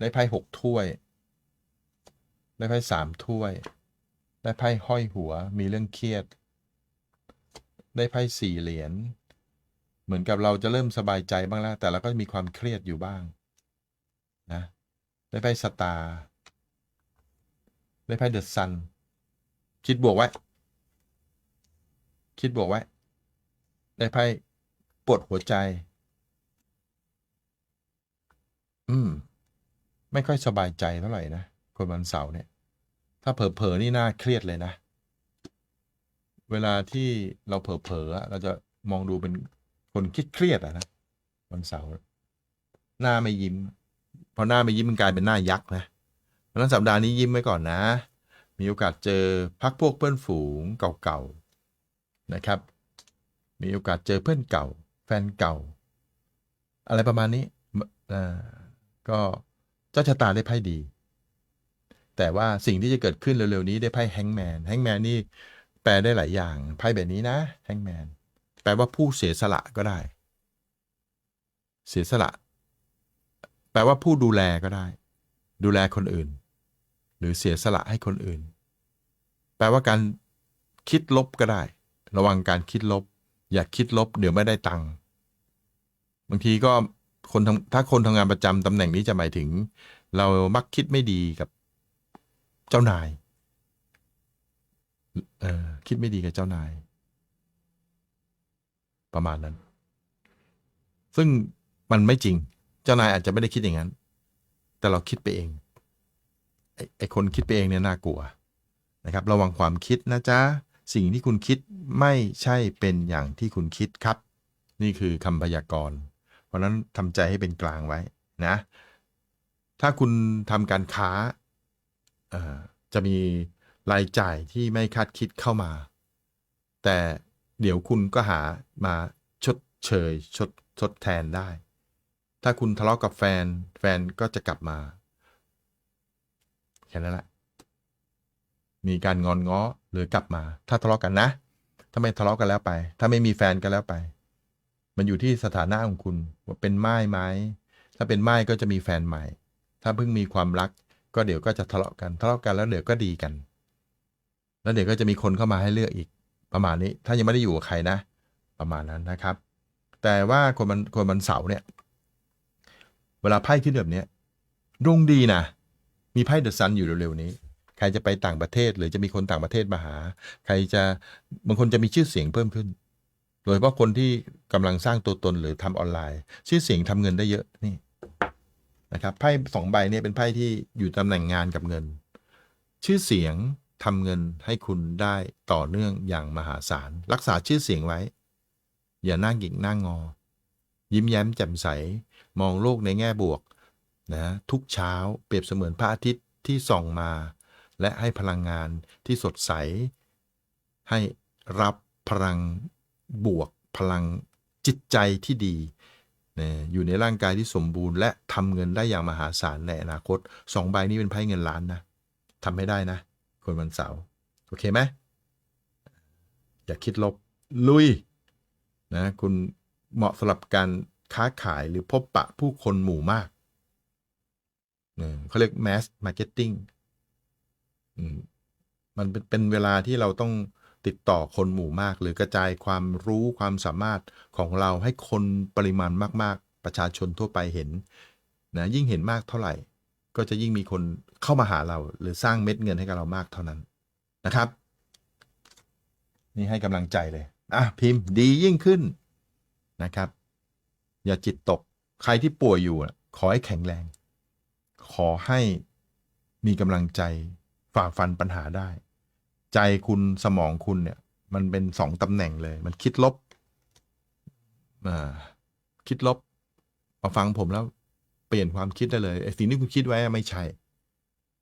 ได้ไพ่หกถ้วย ได้ไพ่สามถ้วย ได้ไพ่ห้อยหัว มีเรื่องเครียด ได้ไพ่สี่เหรียญ เหมือนกับเราจะเริ่มสบายใจบ้างแล้ว แต่เราก็มีความเครียดอยู่บ้าง นะ ได้ไพ่สตาร์ได้ไพ่เดอะซัน คิดบวกไว้ คิดบวกไว้ ได้ไพ่ปวดหัวใจ อืม ไม่ค่อยสบายใจเท่าไหร่นะคนวันเสาร์เนี่ย ถ้าเผลอๆนี่น่าเครียดเลยนะ เวลาที่เราเผลอๆเราจะมองดูเป็นคนคิดเครียดอะนะวันเสาร์หน้าไม่ยิ้มพอหน้าไม่ยิ้มมันกลายเป็นหน้ายักษ์นะเพราะนั้นสัปดาห์นี้ยิ้มไว้ก่อนนะ มีโอกาสเจอพักพวกเพื่อนฝูงเก่าๆนะครับ มีโอกาสเจอเพื่อนเก่า แฟนเก่า อะไรประมาณนี้อ่าก็ เจ้าชะตาได้ไพ่ดี แต่ว่าสิ่งที่จะเกิดขึ้นเร็วๆนี้ได้ไพ่แฮงแมนแฮงแมนนี่แปลได้หลายอย่างไพ่แบบนี้นะแฮงแมนแปลว่าผู้เสียสละก็ได้ เสียสละ แปลว่าผู้ดูแลก็ได้ ดูแลคนอื่น หรือเสียสละให้คนอื่น แปลว่าการคิดลบก็ได้ ระวังการคิดลบ อย่าคิดลบเดี๋ยวไม่ได้ตังค์บางทีก็ คนทำถ้าคนทำงานประจำตำแหน่งนี้จะหมายถึง เรามักคิดไม่ดีกับเจ้านาย เออคิดไม่ดีกับเจ้านาย ประมาณนั้น ซึ่งมันไม่จริง เจ้านายอาจจะไม่ได้คิดอย่างนั้น แต่เราคิดไปเอง ไอไอคนคิดไปเองเนี่ยน่ากลัวนะครับ ระวังความคิดนะจ๊ะ สิ่งที่คุณคิดไม่ใช่เป็นอย่างที่คุณคิดครับ นี่คือคำพยากรณ์ ราะนั้นทำใจให้เป็นกลางไว้นะ ถ้าคุณทำการค้าจะมีรายจ่ายที่ไม่คาดคิดเข้ามา แต่เดี๋ยวคุณก็หามาชดเชยชดทดแทนได้ ถ้าคุณทะเลาะกับแฟน แฟนก็จะกลับมาแค่นั้นแหละ มีการงอนง้อหรือกลับมา ถ้าทะเลาะกันนะ ถ้าไม่ทะเลาะกันแล้วไป ถ้าไม่มีแฟนกันแล้วไป มันอยู่ที่สถานะของคุณว่าเป็นไม้ไหมถ้าเป็นไม้ก็จะมีแฟนใหม่ ถ้าเพิ่งมีความรัก ก็เดี๋ยวก็จะทะเลาะกันทะเลาะกันแล้วเดี๋ยวก็ดีกัน แล้วเดี๋ยวก็จะมีคนเข้ามาให้เลือกอีก ประมาณนี้ ถ้ายังไม่ได้อยู่กับใครนะ ประมาณนั้นนะครับ แต่ว่าคนมันคนมันเสาเนี่ย เวลาไพ่ขึ้นแบบเนี้ยดวงดีนะมีไพ่เดอะซันอยู่เร็วๆนี้ ใครจะไปต่างประเทศหรือจะมีคนต่างประเทศมาหา ใครจะบางคนจะมีชื่อเสียงเพิ่มขึ้น โดยเฉพาะคนที่กำลังสร้างตัวตนหรือทำออนไลน์ ชื่อเสียงทำเงินได้เยอะนี่นะครับไพ่สองใบเนี่ยเป็นไพ่ที่อยู่ตำแหน่งงานกับเงิน ชื่อเสียงทำเงินให้คุณได้ต่อเนื่องอย่างมหาศาล รักษาชื่อเสียงไว้ อย่าหน้าหงิกหน้างอ ยิ้มแย้มแจ่มใส มองโลกในแง่บวกนะทุกเช้าเปรียบเสมือนพระอาทิตย์ที่ส่องมา และให้พลังงานที่สดใส ให้รับพลัง บวกพลังจิตใจที่ดีนะอยู่ในร่างกายที่สมบูรณ์ และทำเงินได้อย่างมหาศาลในอนาคตสองใบนี้เป็นไพ่เงินล้านนะทำให้ได้นะ คนวันเสาร์โอเคไหมอย่าคิดลบลุยนะคุณเหมาะสำหรับการค้าขายหรือพบปะผู้คนหมู่มากเขาเรียก mass marketing มมันเป็นเวลาที่เราต้อง ติดต่อคนหมู่มาก หรือกระจายความรู้ความสามารถของเราให้คนปริมาณมากๆ ประชาชนทั่วไปเห็นนะยิ่งเห็นมากเท่าไหร่ ก็จะยิ่งมีคนเข้ามาหาเรา หรือสร้างเม็ดเงินให้กับเรามากเท่านั้นนะครับ นี่ให้กำลังใจเลยอะพิมพ์ดียิ่งขึ้นนะครับ อย่าจิตตกใครที่ป่วยอยู่ขอให้แข็งแรง ขอให้มีกำลังใจฝ่าฟันปัญหาได้ ใจคุณสมองคุณเนี่ย มันเป็นสองตำแหน่งเลย มันคิดลบอ่าคิดลบมาฟังผมแล้ว เปลี่ยนความคิดได้เลยไอ้สิ่งที่คุณคิดไว้ไม่ใช่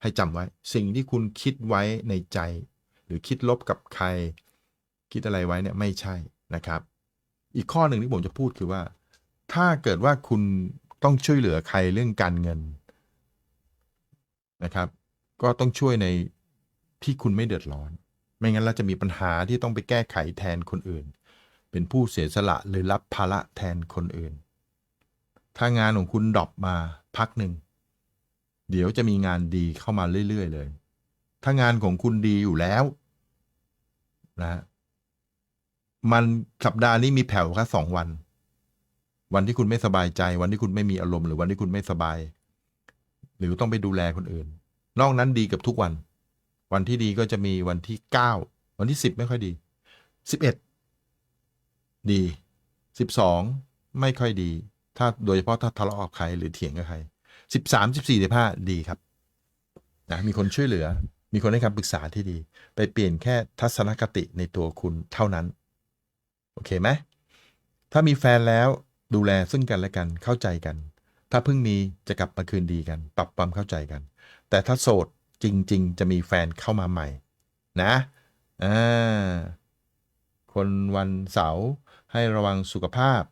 ให้จำไว้ สิ่งที่คุณคิดไว้ในใจ หรือคิดลบกับใคร คิดอะไรไว้เนี่ยไม่ใช่นะครับ อีกข้อหนึ่งที่ผมจะพูดคือว่า ถ้าเกิดว่าคุณต้องช่วยเหลือใครเรื่องการเงินนะครับ ก็ต้องช่วยในที่คุณไม่เดือดร้อน ไม่งั้นเราจะมีปัญหาที่ต้องไปแก้ไขแทนคนอื่น เป็นผู้เสียสละหรือรับภาระแทนคนอื่น ถ้างานของคุณดรอปมาพักหนึ่ง เดี๋ยวจะมีงานดีเข้ามาเรื่อยๆเลย ถ้างานของคุณดีอยู่แล้วนะมันสัปดาห์นี้มีแผ่วแค่สองวัน วันที่คุณไม่สบายใจ วันที่คุณไม่มีอารมณ์หรือวันที่คุณไม่สบาย หรือต้องไปดูแลคนอื่น นอกนั้นดีกับทุกวัน วันที่ดีก็จะมีวันที่เก้าวันที่สิบไม่ค่อยดีสิบเอ็ดดีสิบสองไม่ค่อยดี ถ้าโดยเฉพาะถ้าทะเลาะกับใครหรือเถียงกับใครสิบสามสิบสี่สิบห้าดีครับนะมีคนช่วยเหลือ มีคนให้คำปรึกษาที่ดี ไปเปลี่ยนแค่ทัศนคติในตัวคุณเท่านั้น โอเคไหมถ้ามีแฟนแล้วดูแลซึ่งกันและกันเข้าใจกัน ถ้าเพิ่งมีจะกลับมาคืนดีกัน ปรับความเข้าใจกัน แต่ถ้าโสด จริง ๆ จะมีแฟนเข้ามาใหม่ นะอ่าคนวันเสาร์ให้ระวังสุขภาพ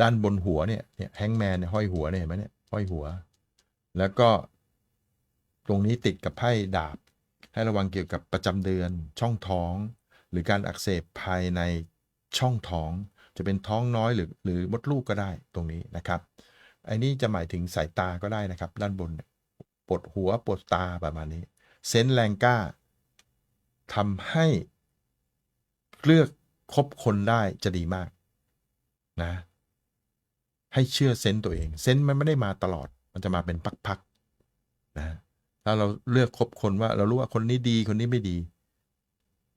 ด้านบนหัวเนี่ยเนี่ยแฮงแมนเนี่ยห้อยหัวเนี่ยเห็นไหมเนี่ยห้อยหัว แล้วก็ตรงนี้ติดกับไพ่ดาบ ให้ระวังเกี่ยวกับประจำเดือนช่องท้อง หรือการอักเสบภายในช่องท้อง จะเป็นท้องน้อยหรือหรือมดลูกก็ได้ตรงนี้นะครับไอ้นี่จะหมายถึงสายตาก็ได้นะครับ ด้านบนเนี่ย ปวดหัวปวดตาประมาณนี้เซนแรงกล้าทำให้เลือกคบคนได้จะดีมากนะ ให้เชื่อเซนส์ตัวเอง เซนส์มันไม่ได้มาตลอด มันจะมาเป็นพักๆนะถ้าเราเลือกคบคนว่าเรารู้ว่าคนนี้ดีคนนี้ไม่ดี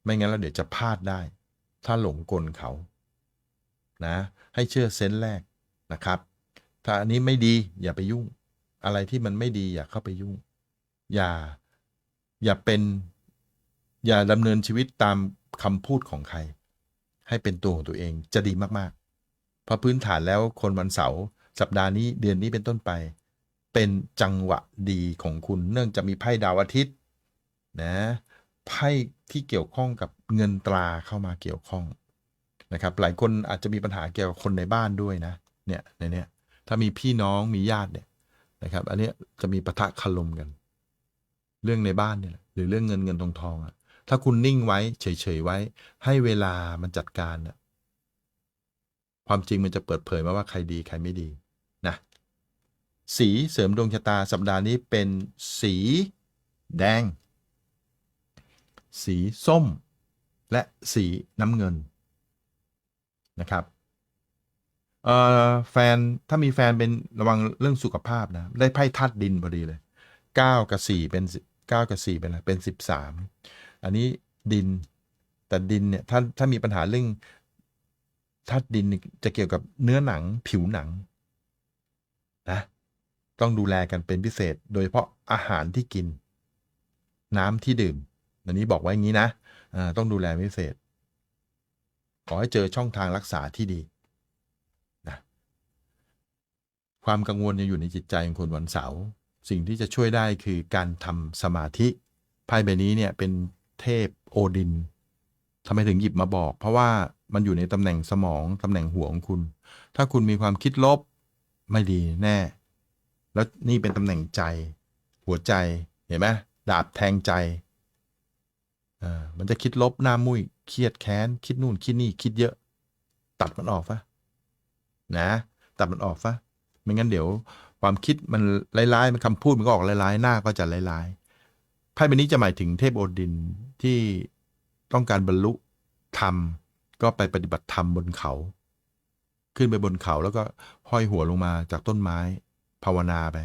ไม่งั้นแล้วเดี๋ยวจะพลาดได้ ถ้าหลงกลเขานะ ให้เชื่อเซนส์แรกนะครับ ถ้าอันนี้ไม่ดีอย่าไปยุ่ง อะไรที่มันไม่ดีอย่าเข้าไปยุ่ง อย่าอย่าเป็น อย่าดำเนินชีวิตตามคำพูดของใคร ให้เป็นตัวของตัวเองจะดีมากๆ เพราะพื้นฐานแล้วคนวันเสาร์สัปดาห์นี้เดือนนี้เป็นต้นไป เป็นจังหวะดีของคุณ เนื่องจากมีไพ่ดาวอาทิตย์นะไพ่ที่เกี่ยวข้องกับเงินตราเข้ามาเกี่ยวข้องนะครับ หลายคนอาจจะมีปัญหาเกี่ยวกับคนในบ้านด้วยนะ เนี่ยในเนี้ยถ้ามีพี่น้องมีญาติเนี่ย นะครับ อันเนี้ยจะมีปะทะคารมกัน เรื่องในบ้านเนี่ยหละหรือเรื่องเงินเงินทองทองอะถ้าคุณนิ่งไว้เฉยๆไว้ ให้เวลามันจัดการน่ะความจริงมันจะเปิดเผยมาว่าใครดีใครไม่ดีนะสีเสริมดวงชะตาสัปดาห์นี้เป็นสีแดง สีส้ม และสีน้ำเงินนะครับ เอ่อแฟนถ้ามีแฟนเป็นระวังเรื่องสุขภาพนะ ได้ไพ่ธาตุดินพอดีเลยเก้ากับสี่เป็นเก้ากับสี่เป็นอะไรเป็นสิบสามอันนี้ดินแต่ดินเนี่ยถ้าถ้ามีปัญหาเรื่องธาตุดินจะเกี่ยวกับเนื้อหนังผิวหนังนะต้องดูแลกันเป็นพิเศษ โดยเฉพาะอาหารที่กิน น้ำที่ดื่ม อันนี้บอกไว้อย่างนี้นะต้องดูแลพิเศษ ขอให้เจอช่องทางรักษาที่ดีนะ ความกังวลจะอยู่ในจิตใจของคนวันเสาร์สิ่งที่จะช่วยได้คือการทำสมาธิไพ่ใบนี้เนี่ยเป็นเทพโอดินทำไมถึงหยิบมาบอก เพราะว่ามันอยู่ในตำแหน่งสมองตำแหน่งหัวของคุณ ถ้าคุณมีความคิดลบไม่ดีแน่ แล้วนี่เป็นตำแหน่งใจ หัวใจเห็นไหมดาบแทงใจอ่ามันจะคิดลบหน้ามุ้ยเครียดแค้น คิดนู่นคิดนี่คิดเยอะ ตัดมันออกฟะนะ ตัดมันออกฟะ ไม่งั้นเดี๋ยว ความคิดมันร้ายๆมันคำพูดมันก็ออกร้ายๆหน้าก็จะร้ายๆไพ่ใบนี้จะหมายถึงเทพโอดินที่ต้องการบรรลุธรรม ก็ไปปฏิบัติธรรมบนเขา ขึ้นไปบนเขาแล้วก็ห้อยหัวลงมาจากต้นไม้ ภาวนาไป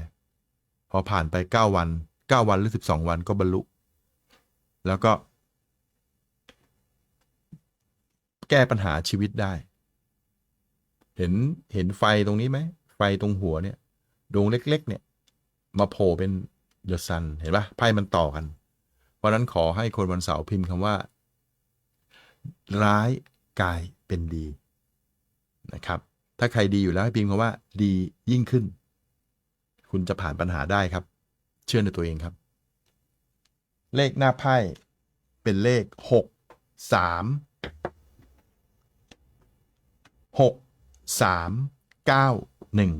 พอผ่านไปเก้าวันเก้าวันหรือสิบสองวันก็บรรลุ แล้วก็ แก้ปัญหาชีวิตได้ เห็นเห็นไฟตรงนี้ไหม ไฟตรงหัวเนี่ยดวงเล็ก ๆ เนี่ย มาโผล่เป็นเดอะซันเห็นปะไพ่มันต่อกัน เพราะนั้นขอให้คนวันเสาร์พิมพ์คำว่า ร้ายกลายเป็นดีนะครับ ถ้าใครดีอยู่แล้วให้พิมพ์คำว่า ดียิ่งขึ้น คุณจะผ่านปัญหาได้ครับ เชื่อในตัวเองครับ เลขหน้าไพ่เป็นเลขหกสามหกสามเก้า หนึ่ง